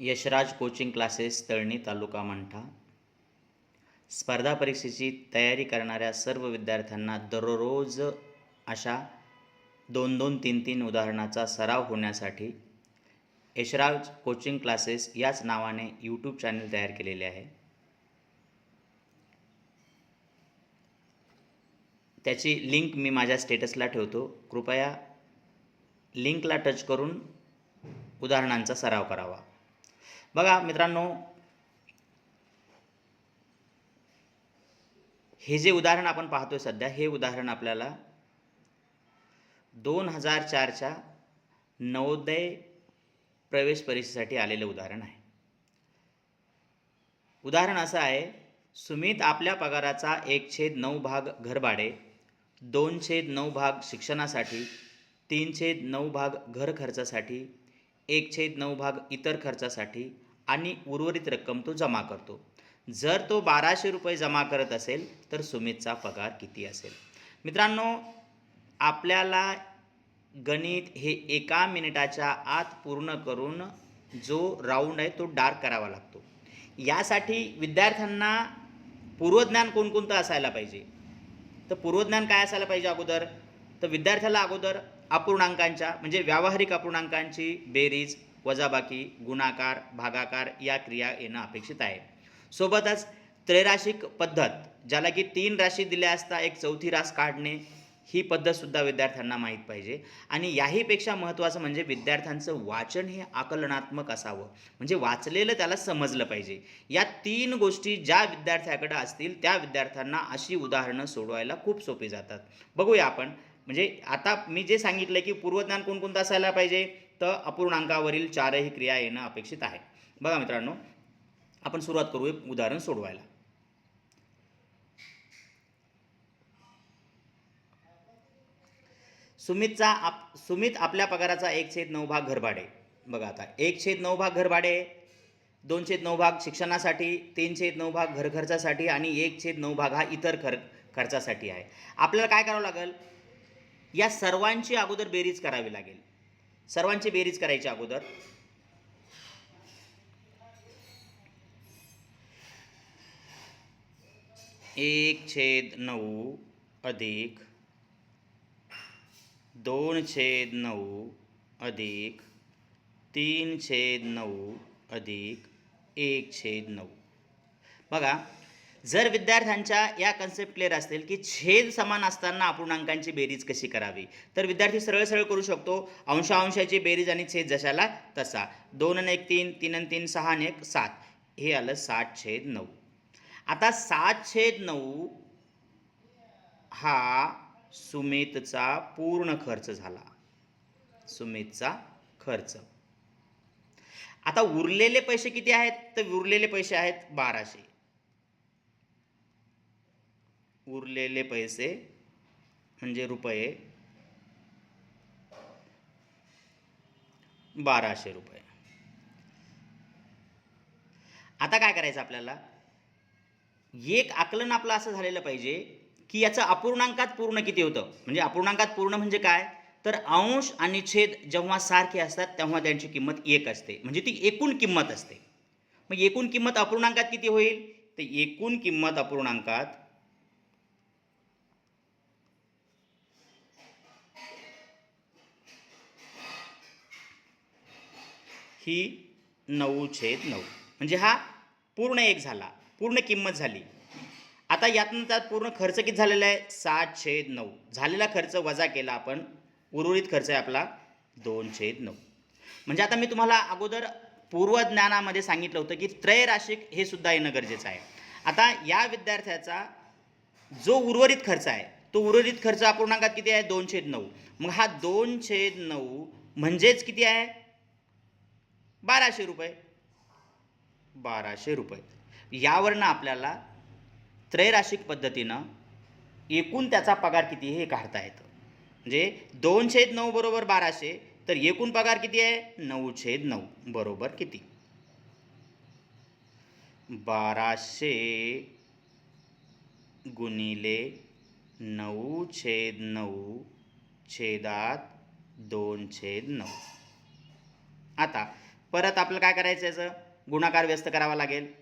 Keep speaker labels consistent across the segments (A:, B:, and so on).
A: Yashraj coaching classes Talni taluka Mantha. स्पर्धा परीक्षेची तयारी करणाऱ्या सर्व विद्यार्थ्यांना दररोज अशा दोन दोन तीन तीन उदाहरणाचा सराव होण्यासाठी यशराज कोचिंग क्लासेस याच नावाने यूट्यूब चॅनल तयार केलेले आहे. त्याची लिंक मी माझ्या स्टेटसला ठेवतो. कृपया लिंकला टच करून उदाहरणांचा सराव करावा. बघा मित्रांनो हे जे उदाहरण आपण पाहतोय सध्या हे उदाहरण आपल्याला दोन हजार चारच्या नवोदय प्रवेश परीक्षेसाठी आलेलं उदाहरण आहे. उदाहरण असं आहे सुमित आपल्या पगाराचा एक छेद नऊ भाग घरभाडे दोन छेद नऊ भाग शिक्षणासाठी तीन छेद नऊ भाग घर खर्चासाठी एक छेद नऊ भाग इतर खर्चासाठी आणि उर्वरित रक्कम तो जमा करतो. जर तो बाराशे रुपये जमा करत असेल तर सुमितचा पगार किती असेल? मित्रांनो आपल्याला गणित हे एका मिनिटाच्या आत पूर्ण करून जो राऊंड आहे तो डार्क करावा लागतो. यासाठी विद्यार्थ्यांना पूर्वज्ञान कोणकोणतं असायला पाहिजे? तर पूर्वज्ञान काय असायला पाहिजे अगोदर? तर विद्यार्थ्याला अगोदर अपूर्णांकांच्या म्हणजे व्यावहारिक अपूर्णांकांची बेरीज वजाबाकी गुणाकार भागाकार या क्रिया येणं अपेक्षित आहे. सोबतच त्रैराशिक पद्धत ज्याला की तीन राशी दिल्या असता एक चौथी रास काढणे ही पद्धतसुद्धा विद्यार्थ्यांना माहीत पाहिजे. आणि याहीपेक्षा महत्त्वाचं म्हणजे विद्यार्थ्यांचं वाचन हे आकलनात्मक असावं. म्हणजे वाचलेलं त्याला समजलं पाहिजे. या तीन गोष्टी ज्या विद्यार्थ्याकडे असतील त्या विद्यार्थ्यांना अशी उदाहरणं सोडवायला खूप सोपी जातात. बघूया आपण. म्हणजे आता मी जे सांगितलं की पूर्वज्ञान कोणकोणतं असायला पाहिजे? तर अपूर्णांकावरील चारही क्रिया येणं अपेक्षित आहे. बघा मित्रांनो आपण सुरुवात करू एक उदाहरण सोडवायला. सुमितचा आप सुमित आपल्या पगाराचा एक छेद नऊ भाग घरभाडे. बघा आता एक छेद नऊ भाग घरभाडे दोन छेद नऊ भाग शिक्षणासाठी तीन छेद नऊ भाग घरखर्चासाठी आणि एक छेद नऊ भाग हा इतर खर खर्चासाठी आहे. आपल्याला काय करावं लागेल? या सर्वांची अगोदर बेरीज करावी लागेल. सर्वांची बेरीज करायची अगोदर. एक छेद नऊ अधिक दोन छेद नऊ अधिक तीन छेद नऊ अधिक एक छेद नऊ. बघा जर विद्यार्थ्यांच्या या कन्सेप्ट क्लिअर असतील की छेद समान असताना अपूर्णांकांची बेरीज कशी करावी? तर विद्यार्थी सरळ सरळ करू शकतो. अंशांशाची बेरीज आणि छेद जशाला तसा. दोन आणि एक तीन तीन आणि तीन सहा आणि एक सात. हे आलं सात छेद नऊ. आता सात छेद नऊ हा सुमितचा पूर्ण खर्च झाला. सुमितचा खर्च. आता उरलेले पैसे किती आहेत? तर उरलेले पैसे आहेत बाराशे. उरलेले पैसे म्हणजे रुपये बाराशे रुपये. आता काय करायचं आपल्याला? एक आकलन आपलं असं झालेलं पाहिजे की याचं अपूर्णांकात पूर्ण किती होतं? म्हणजे अपूर्णांकात पूर्ण म्हणजे काय? तर अंश आणि छेद जेव्हा सारखे असतात तेव्हा त्यांची किंमत एक असते. म्हणजे ती एकूण किंमत असते. मग एकूण किंमत अपूर्णांकात किती होईल? तर एकूण किंमत अपूर्णांकात ही नऊ छेद नऊ. म्हणजे हा पूर्ण एक झाला. पूर्ण किंमत झाली. आता यातनं त्यात पूर्ण खर्च किती झालेला आहे? सात छेद नऊ. झालेला खर्च वजा केला आपण. उर्वरित खर्च आहे आपला दोन छेद नऊ. म्हणजे आता मी तुम्हाला अगोदर पूर्वज्ञानामध्ये सांगितलं होतं की त्रयराशिक हे सुद्धा येणं गरजेचं आहे. आता या विद्यार्थ्याचा जो उर्वरित खर्च आहे तो उर्वरित खर्च अपूर्णांकात किती आहे? दोन छेद नऊ. मग हा दोन छेद नऊ म्हणजेच किती आहे? बाराशे रुपये. बाराशे रुपये. यावरनं आपल्याला त्रैराशिक पद्धतीनं एकूण त्याचा पगार किती हे काढता येतं. म्हणजे दोन छेद नऊ बरोबर बाराशे तर एकूण पगार किती आहे? नऊ छेद नऊ बरोबर किती? बाराशे गुणिले नऊ छेद नऊ छेदात दोन छेद नऊ. आता परत आपलं काय करायचं याचं? गुणाकार व्यस्त करावा लागेल.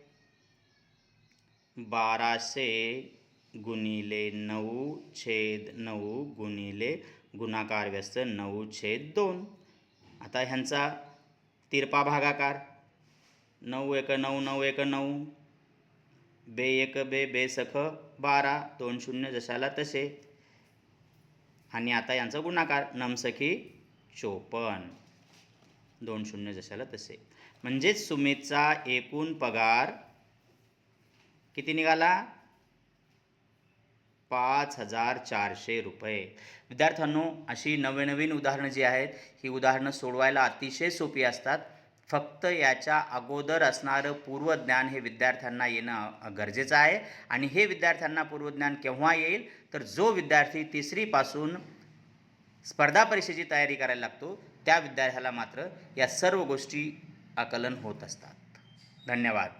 A: बाराशे गुणिले नऊ छेद नऊ गुणिले गुणाकार व्यस्त नऊ छेद दोन. आता ह्यांचा तिरपा भागाकार. नऊ एक नऊ नऊ एक नऊ. बे एक बे बे सख बारा दोन शून्य जशाला तसे. आणि आता यांचा गुणाकार नमसखी चोपन्न. दोन शून्य जशाला तसे. म्हणजेच सुमितचा एकूण पगार किती निघाला? पाच हजार चारशे रुपये. विद्यार्थ्यांनो अशी नवनवीन उदाहरणं जी आहेत ही उदाहरणं सोडवायला अतिशय सोपी असतात. फक्त याच्या अगोदर असणारं पूर्वज्ञान हे विद्यार्थ्यांना येणं गरजेचं आहे. आणि हे विद्यार्थ्यांना पूर्वज्ञान केव्हा येईल? तर जो विद्यार्थी तिसरीपासून स्पर्धा परीक्षेची तयारी करायला लागतो त्या विद्यार्थ्याला मात्र या सर्व गोष्टी आकलन होत असतात. धन्यवाद.